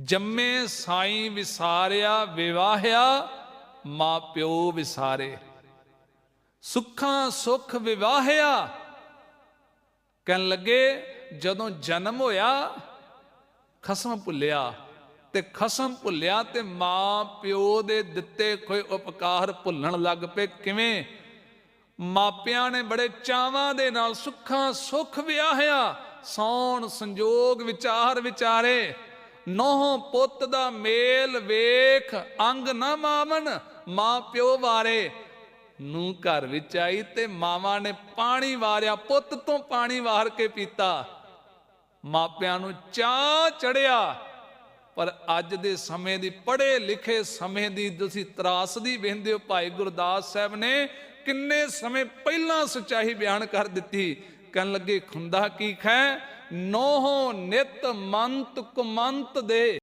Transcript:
ਜੰਮੇ ਸਾਈ ਵਿਸਾਰਿਆ, ਵਿਵਾਹਿਆ ਮਾਂ ਪਿਓ ਵਿਸਾਰੇ। ਸੁੱਖਾਂ ਸੁਖ ਵਿਵਾਹਿਆ। ਕਹਿਣ ਲੱਗੇ, ਜਦੋਂ ਜਨਮ ਹੋਇਆ, ਖਸਮ ਭੁੱਲਿਆ ਤੇ ਖਸਮ ਭੁੱਲਿਆ ਤੇ ਮਾਂ ਪਿਓ ਦੇ ਦਿੱਤੇ ਕੋਈ ਉਪਕਾਰ ਭੁੱਲਣ ਲੱਗ ਪਏ। ਕਿਵੇਂ? ਮਾਪਿਆਂ ਨੇ ਬੜੇ ਚਾਵਾਂ ਦੇ ਨਾਲ ਸੁੱਖਾਂ ਸੁਖ ਵਿਆਹਿਆ, ਸੌਣ ਸੰਜੋਗ ਵਿਚਾਰ ਵਿਚਾਰੇ। ਨੋਹ ਪੁੱਤ ਦਾ ਮੇਲ ਵੇਖ, ਅੰਗ ਨਾ ਮਾਵਨ ਮਾਂ ਪਿਓ ਵਾਰੇ। ਨੂੰ ਘਰ ਵਿੱਚ ਆਈ ਤੇ ਮਾਵਾਂ ਨੇ ਪਾਣੀ ਵਾਰਿਆ, ਪੁੱਤ ਤੋਂ ਪਾਣੀ ਵਾਰ ਕੇ ਪੀਤਾ। ਮਾਪਿਆਂ ਨੂੰ ਚਾਹ ਚੜਿਆ, ਪਰ ਅੱਜ ਦੇ ਸਮੇਂ ਦੀ ਪੜ੍ਹੇ ਲਿਖੇ ਸਮੇਂ ਦੀ ਤੁਸੀਂ ਤਰਾਸਦੀ ਵੇਂਦੇ ਹੋ। ਭਾਈ ਗੁਰਦਾਸ ਸਾਹਿਬ ਨੇ ਕਿੰਨੇ ਸਮੇਂ ਪਹਿਲਾਂ ਸਚਾਈ ਬਿਆਨ ਕਰ ਦਿੱਤੀ। ਕਹਿਣ ਲੱਗੇ ਖੁੰਦਾ ਕੀ ਖੈ? ਨੋਹ ਨਿਤ ਮੰਤ ਕੁਮੰਤ ਦੇ।